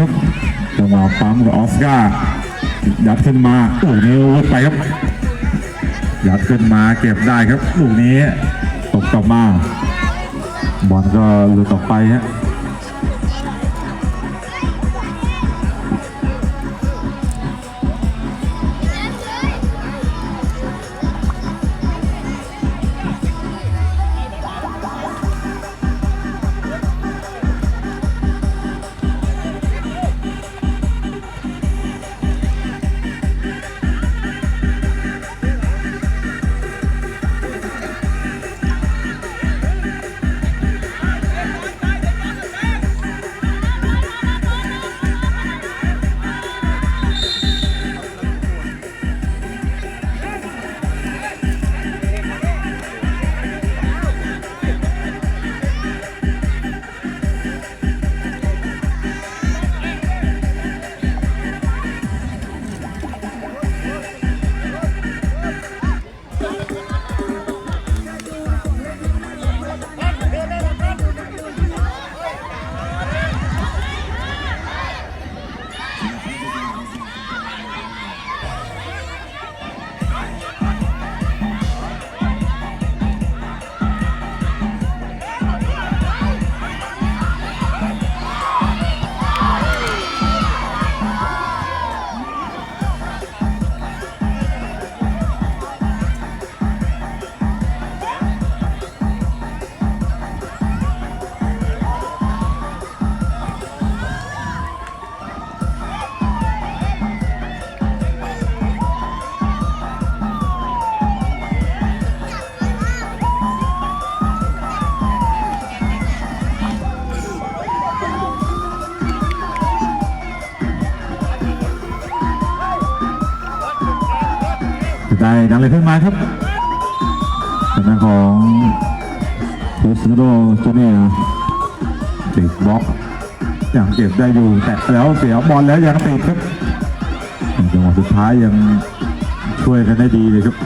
ครับจังหวะปั๊มกับออสการ์ยัดขึ้นมาลูกนี้วุดไปครับยัดขึ้นมาเก็บได้ครับลูกนี้ตกกลับมาบอลก็หลุดออกไปฮะ ได้ดังเลยขึ้นมาครับทางด้านของเทสโนโจเนียติดบล็อกยังเก็บได้อยู่แต่แล้วเสียบอลแล้วยังติดครับจังหวะสุดท้ายยังช่วยกันได้ดีเลยครับ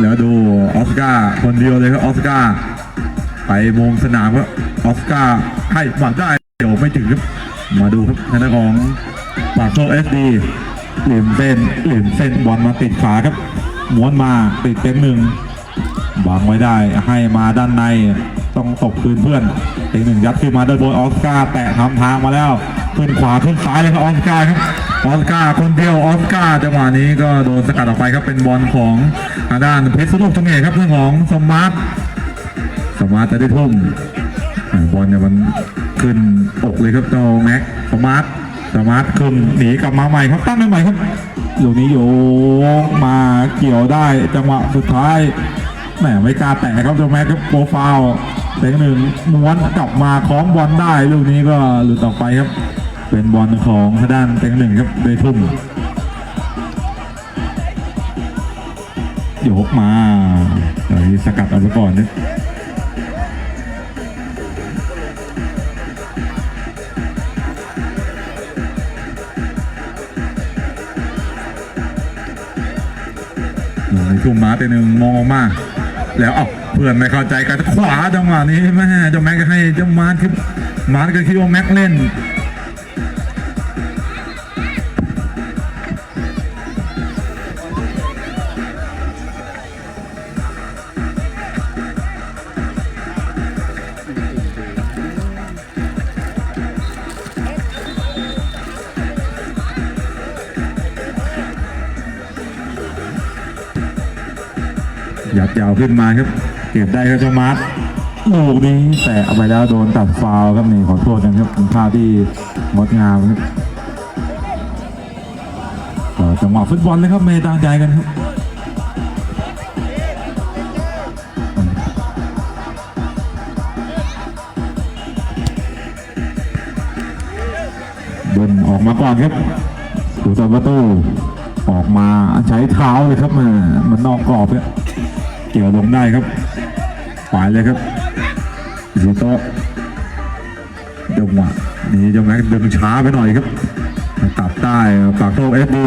แล้วดูออสการ์คนเดียวเลยครับออสการ์ไปมุมสนามครับออสการ์ให้บอลได้เดี๋ยวไม่ถึงครับมาดูครับทางด้านของปากโซเอสดี เหลี่ยมเส้นเหลี่ยมเส้นบอลมาติดขาครับม้วนมาติดเต็งหนึ่งวางไว้ได้ให้มาด้านในต้องตบคืนเพื่อนเต็งหนึ่งยัดขึ้นมาด้านบนออสการ์แตะทำทางมาแล้วขึ้นขวาขึ้นซ้ายเลยครับออสการ์ครับออสการ์คนเดียวออสการ์จังหวะนี้ก็โดนสกัดออกไปครับเป็นบอลของทางด้านเพชรสนุกตรงนี้ครับเรื่องของสมาร์ทสมาร์ทจะได้ทุ่มบอลเนี่ยมันขึ้นอกเลยครับเจ้าแม็กสมาร์ท สมาร์ทขึ้นหนีกลับมาใหม่ครับตั้งได้ใหม่ครับลูกนี้โยกมาเกี่ยวได้จังหวะสุดท้ายแหมไม่กล้าแตะครับเจ้าแม็กครับโปรฟล์เต็งหนึ่งม้วนกลับมาคล้องบอลได้ลูกนี้ก็หลุดออกไปครับ เป็นบอลของทางด้านเต็งหนึ่งครับได้ทุ่มโยกมาสกัดเอาไปก่อนนะ ทุ่มมาตัวหนึ่งมองออกมา แล้วเอ้าเพื่อนไม่เข้าใจกันขวาจังหวะนี้แม่เจ้าแม็กให้เจ้ามาร์ทคือมาร์ทก็คิดว่าแม็กเล่น ยาวขึ้นมาครับ เก็บได้ครับเจ้ามาร์ทลูกนี้แต่เอาไปแล้วโดนตัดฟาวครับนี่ขอโทษนะครับเป็นภาพที่งดงามครับจังหวะฟุตบอลเลยครับไม่ตั้งใจกันครับเดินออกมาก่อนครับดูตาประตูออกมาใช้เท้าเลยครับมันมันนอกกรอบเนี่ย เกี่ยวลงได้ครับปลายเลยครับสีโตะจังหวะนี่จ้าแม็กดึงช้าไปหน่อยครับ ตัดได้ปากโตเอฟดี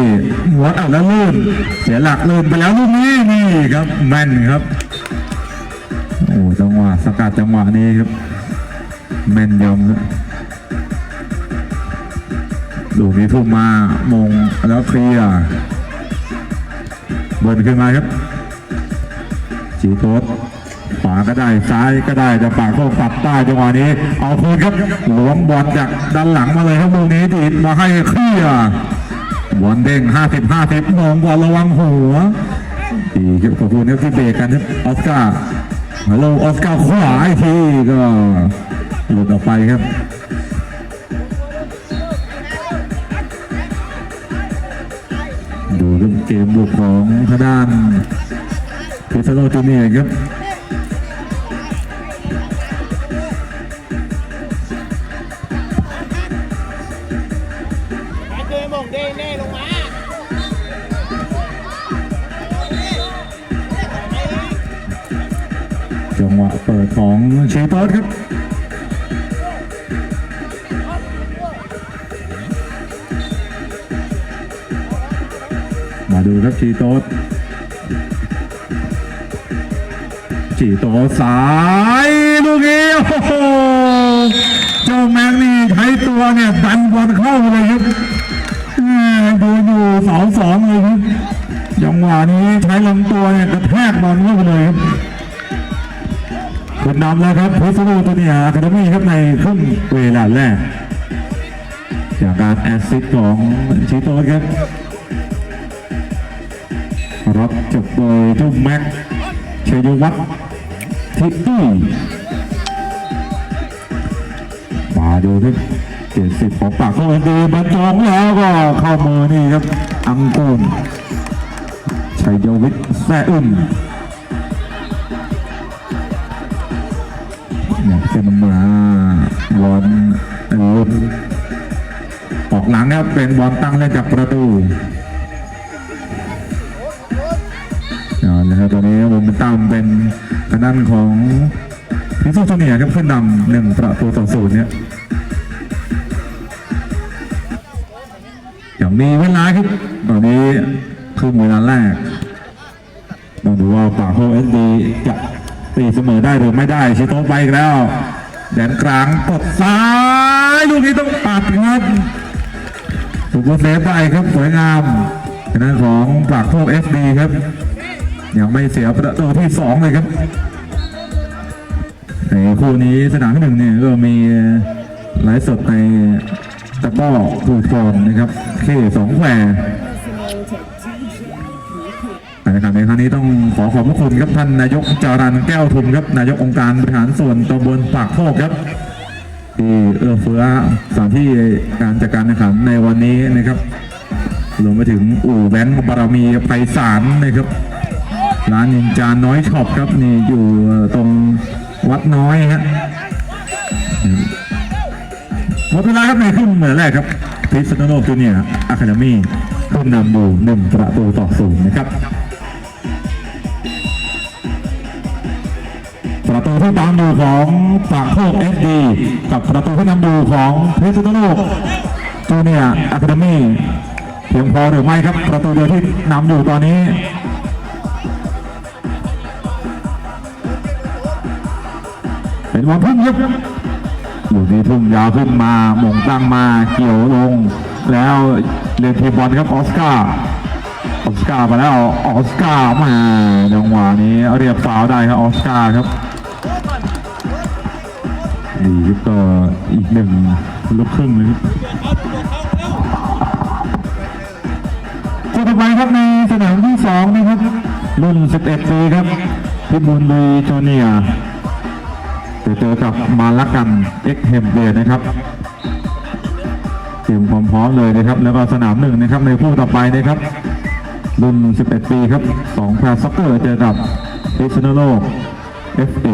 หัวเอาแล้วลื่นเสียหลักลื่นไปแล้วลูกนี้นี่ครับแม่นครับโอ้จังหวะสกัดจังหวะนี้ครับแม่นยำครับดูนี้ทุ่มมามงแล้วเคลียร์บนขึ้นมาครับ จีโต๊ดขวาก็ได้ซ้ายก็ได้แต่ปากโค้ปัดใต้จังหวะนี้ เอาคืนครับหลวมบอลจากด้านหลังมาเลยครับลูกนี้ดีดมาให้เคลียบอลเด้ง 50 50มองบอลระวังหัวดีครับขอบคุณครับที่เบรกกันครับออสการ์ฮัลโหลออสการ์ขวาอีกทีก็หลุดออกไปครับดูเรื่องเกมบุกของทางด้าน พิซโลจูเนียร์ครับไปเจอหมงเด้เน่ลงมาจังหวะเปิดของเชโตสครับมาดูครับชีโต๊ด ชีโต๊ดสายลูกนี้โอ้โหเจ้าแม็กนี่ใช้ตัวเนี่ยดันบอลเข้าเลยครับดูอยู่เสาสองเลยครับจังหวะนี้ใช้ลำตัวเนี่ยกระแทกบอลเข้าไปเลยครับคุณนำแล้วครับพิซซูตัวเนียคาเดมี่ครับในครึ่งเวลาแรกจากการแอสซิสต์ของชิโต้ครับรับจบโดยทุ่มแม็กเชยวัฒน์ ทิตตี้มาดูที่เจ็ดสิบของปากเข้าไปดีบรรจงแล้วก็เข้ามือนี่ครับ อังกูลชัยวิทย์แซ่อึ้นอยากจะมาบอลลุนออกหลังครับเป็นบอลตั้งเล่นจากประตูเอาละครับตอนนี้วงตั้มเป็น ทางด้านของพิซซูจูเนียร์ครับขึ้นนำหนึ่งประตูต่อศูนย์เนี่ยอย่างมีเวลาครับตอนนี้ครึ่งเวลาแรกต้องดูว่าป่าโฮเอสดีจะตีเสมอได้หรือไม่ได้ชิโตะไปแล้วแดนกลางกดซ้ายลูกนี้ต้องปัดครับถูกเซฟได้ครับสวยงามทางด้านของปากโทกเอฟดีครับ ยังไม่เสียประตูที่สองเลยครับในคู่นี้สนามที่หนึ่งเนี่ยก็มีไลฟ์สดในตะก้อคูฟอนนะครับเคสองแควการแข่งขันในครั้งนี้ต้องขอขอบพระคุณครับท่านนายกจารันแก้วทุมครับนายกองค์การบริหารส่วนตำบลปากโคกครับที่เอื้อเฟื้อสถานที่การจัดการแข่งขันในวันนี้นะครับรวมไปถึงอู่แบงค์บารมีไพศาลนะครับ ร้านนินจาน้อยช็อปครับนี่อยู่ตรงวัดน้อยฮะหมดเวลาครับในครึ่งเหมือนแรกครับพิษณุโลกจูเนียร์อะคาเดมี่ขึ้นนำอยู่หนึ่งประตูต่อศูนย์นะครับประตูที่ตามดูของปากโคกเอสดีกับประตูที่นำดูของพิษณุโลกจูเนียร์อะคาเดมี่เพียงพอหรือไม่ครับ ประตูเดียวที่นำอยู่ตอนนี้ เป็นบอลพุ่งครับลูกนี้ทุ่มยาวขึ้นมามงตั้งมาเกี่ยวลง แล้วเรียนทีบอลครับออสการ์ออสการ์มาแล้วออสการ์มาจังหวะนี้เรียบฟาวได้ครับออสการ์ครับดีครับก็อีกหนึ่งลูกครึ่งเลยครับคู่ต่อไปครับในสนามที่สองนะครับรุ่น 11 ปีครับพิบูลลีจูเนียร์ จะเจอกับมาลักกันเอ็กเฮมเบนะครับเตรียมความพร้อมเลยนะครับ แล้วก็สนามหนึ่งนะครับในคู่ต่อไปนะครับรุ่น 11 ปีครับ2แพรซ็อกเกอร์เจอกับพิษณุโลก FA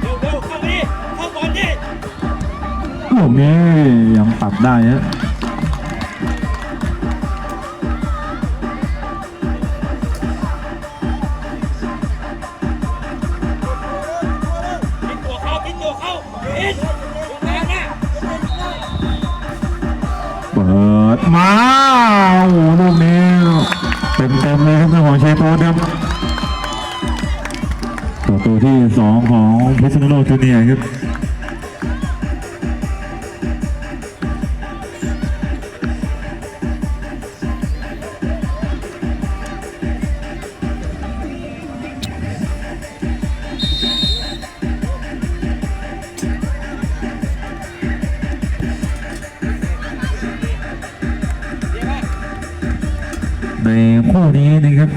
เร็วเร็วเข้าดิเข้าบอลดิลูกนี้ยังปัดได้ฮะ คู่นี้นะครับ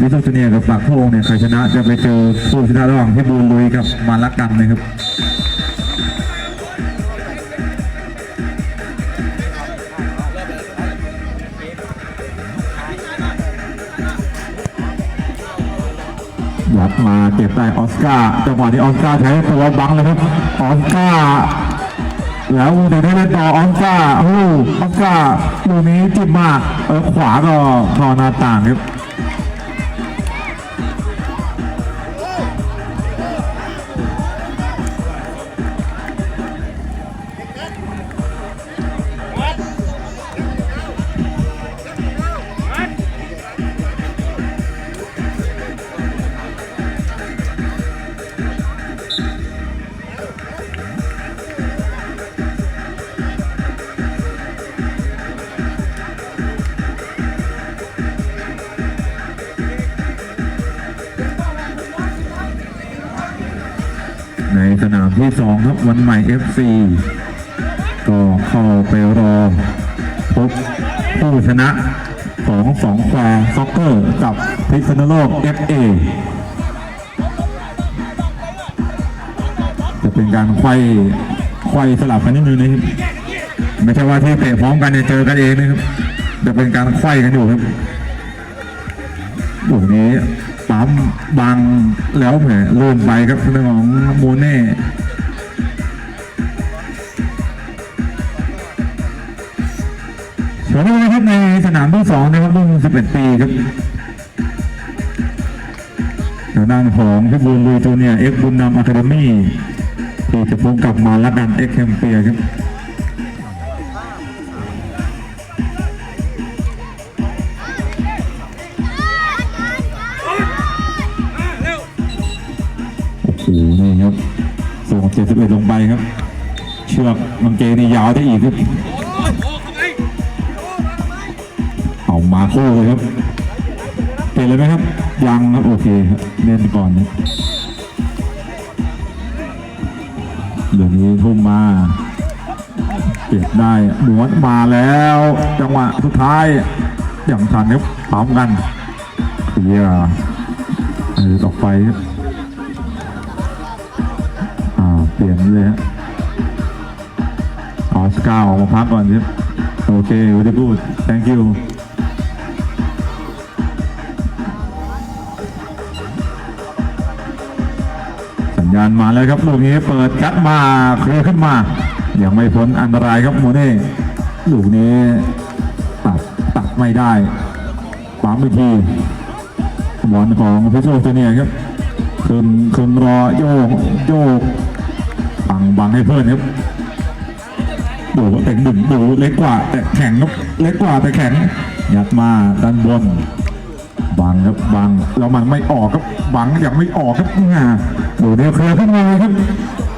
วิโตจูเนียกับปากโพงเนี่ยใครชนะจะไปเจอคู่ชนะระหว่างพี่บูลลุยกับมาลักกันนะครับยัดมาเก็บได้ออสการ์จังหวะนี้ออสการ์ใช้ตัวบังเลยครับออสการ์ แล้วเดี๋ยวได้เล่นต่อออสการ์โอ้โหออสการ์ลูนี้จิบมากเออขวาก็พอหน้าต่างครับ สนามที่สองครับวันใหม่ FC ก็เข้าไปรอพบผู้ชนะของสองแควร์ซ็อกเกอร์กับพิษณุโลก FA จะเป็นการไขว้ไขว้สลับกันนิดนึงนะครับไม่ใช่ว่าที่เตะพร้อมกันเนี่ยเจอกันเองนะครับ จะเป็นการไขว้กันอยู่ครับลูกนี้ ปั๊มบังแล้วแหมลื่นไปครับทางด้านของโมเน่สวนนี้นะครับในสนามที่สองนะครับรุ่น11 ปีครับทางด้านของพิบูลลุยจูเนียเอ็กบุญนำอะคาเดมี่ที่จะพบกับมาลัดดันเอ็กแคมเปียครับ 71 ลงไปครับ เชือกกางเกนี่ยาวได้อีกครับเอามาคู่เลยครับเปลี่ยนเลยไหมครับ ยังครับโอเคครับเล่นก่อนนะเดี๋ยวนี้ทุ่มมาเก็บได้หมวนมาแล้ว จังหวะสุดท้ายอย่างทันครับพร้อมกันเคลียร์เออต่อไปครับ เปลี่ยนเลยฮะออสการ์ออกมาพักก่อนครับโอเค very good thank you สัญญาณมาแล้วครับลูกนี้เปิดกัดมาเคลียร์ขึ้นมา ยังไม่พ้นอันตรายครับโมเน่ลูกนี้ตัดตัดไม่ได้ปั๊มไปทีบอลของพิโซเจเนียครับขึ้นขึ้นรอโยกโยก บังให้เพื่อนครับดูแต่งหนึ่งดูเล็กกว่า แต่แข็งครับเล็กกว่าแต่แข็งยัดมาด้านบนบังครับบังแล้วมันไม่ออกครับบังยังไม่ออกครับงาดูเดียวเคลียร์ขึ้นมาครับ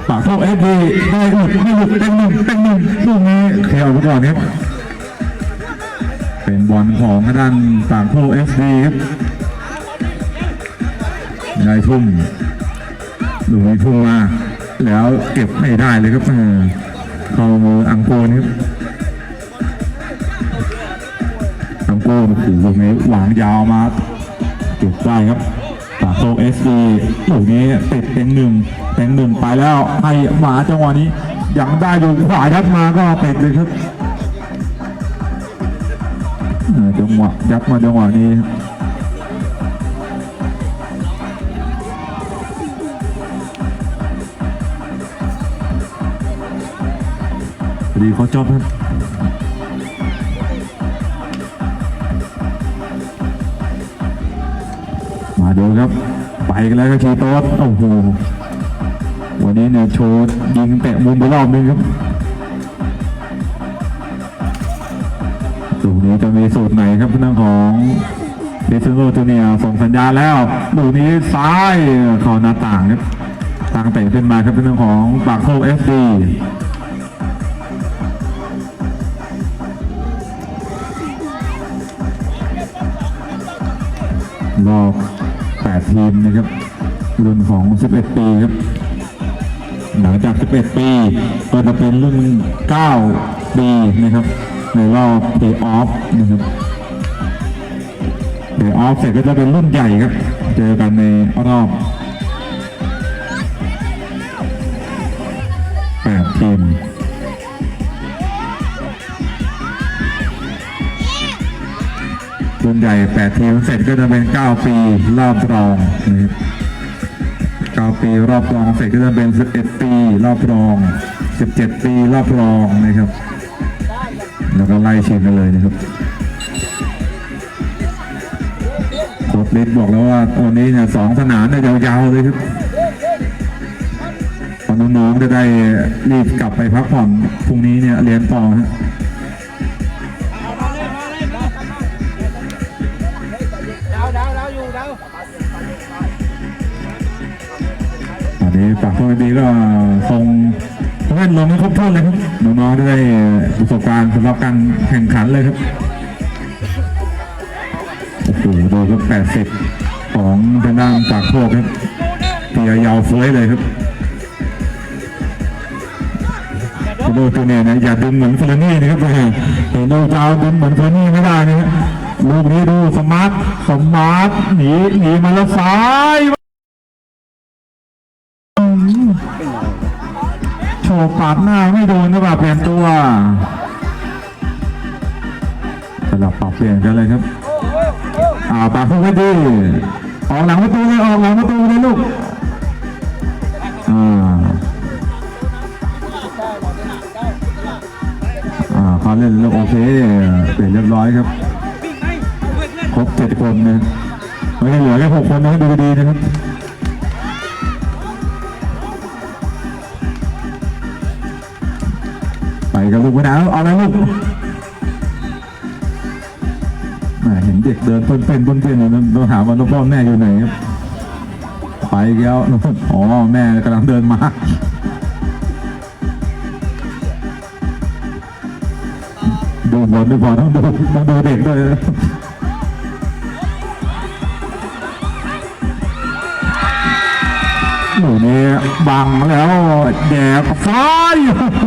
ปากเท่าเอฟดีได้หลุดไม่หลุดเต็งหนึ่งเต็งหนึ่งลูกนี้เคลียร์ไปก่อนครับเป็นบอลของด้านปากเท่าเอฟดีครับได้ทุ่มลูนี้ทุ่มมา แล้วเก็บไม่ได้เลยครับเออเข้ามืออังโกนครับทั้งคู่ถือลูกนี้หวางยาวมาเก็บได้ครับปากโซเอสดีลูกนี้ติดเต็งหนึ่งเต็งหนึ่งไปแล้วให้หมาจังหวะนี้ยังได้อยู่ขวายัดมาก็เติดเลยครับจังหวะยัดมาจังหวะนี้ ดีเขาจบครับมาดูครับ ไปกันแล้วครับชีโต๊ดโอ้โหวันนี้เนี่ยโชว์ยิงเตะมุมไปรอบนึงครับลูกนี้จะมีสูตรไหนครับทางของเดซิโนจูเนียส่งสัญญาณแล้วลูกนี้ซ้ายเข้าหน้าต่างครับตั้งเตะขึ้นมาครับเรื่องของปากโซ่เอฟดี รอบ8ทีมนะครับ รุ่นของ 11 ปีครับ หลังจาก 11 ปี ก็จะเป็นรุ่น 9 ปีนะครับ ในรอบเพย์ออฟนะครับเพย์ออฟเสร็จก็จะเป็นรุ่นใหญ่ครับ เจอกันในรอบ8ทีม รุ่นใหญ่ 8 ทีมเสร็จก็จะเป็น 9 ปีรอบรองนะครับ9ปีรอบรองเสร็จก็จะเป็น 11 ปีรอบรอง 17 ปีรอบรองนะครับ แล้วก็ไล่เชียงกันเลยนะครับโค้ชเล็กบอกแล้วว่าวันนี้เนี่ยสองสนามเนี่ยยาวๆเลยครับเพอน้องๆจะได้รีบกลับไปพักผ่อนพรุ่งนี้เนี่ยเรียนต่อฮะ อันนี้ปากพอดีก็ส่งผู้เล่นลงให้ครบถ้วนเลยครับน้องๆได้ประสบการณ์สำหรับการแข่งขันเลยครับโอ้โหดูครับแปดสิบของทางด้านปากพวกครับเตียยาวเฟ้ยเลยครับโดตัวเนี่ยนะอย่าดึงเหมือนเฟอร์นี่นะครับเห็นโดจาวดึงเหมือนเฟอร์นี่ไม่ได้นะครับลูกนี้ดูสมาร์ทสมาร์ทหนีหนีมาแล้วซ้าย ปาดหน้าไม่โดนนะบ่าเปลี่ยนตัวสลับปรับเปลี่ยนกันเลยครับอ่าปากเข้าไปดีออกหลังประตูเลยออกหลังประตูเลยลูกอ่าอ่าเขาเล่นล้วโอเคเปลี่ยนเรียบร้อยครับ ครบเจ็ดคนนะไม่ได้เหลือแค่หกคนนะดูดีนะครับ กับลูกไปไหนเอาอะไรลูกแม่เห็นเด็กเดินเต้นๆเต้นอยู่นั่นต้องหาว่าพ่อแม่อยู่ไหนครับไปแล้วอ๋อแม่กำลังเดินมาดูบอลไม่พอต้องดูต้องดูเด็กด้วยนะหนูนี่บังแล้วแดกไฟโอ้โห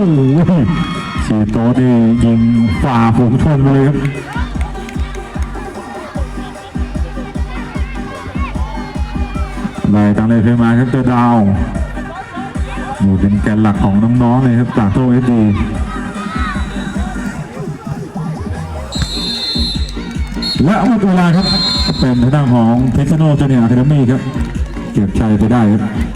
สีโต๊ะนี่ยิงฝ่าฝูงชนเลยครับได้ตั้งเลยขึ้นมาครับเจ้ดาวหนูเป็นแกนหลักของน้องๆเลยครับจากโต้เอสดีและหมดเวลาครับ เป็นทางด้านของเพชรโนเจเนียร์อะคาเดมี่ครับ เก็บชัยไปได้ครับ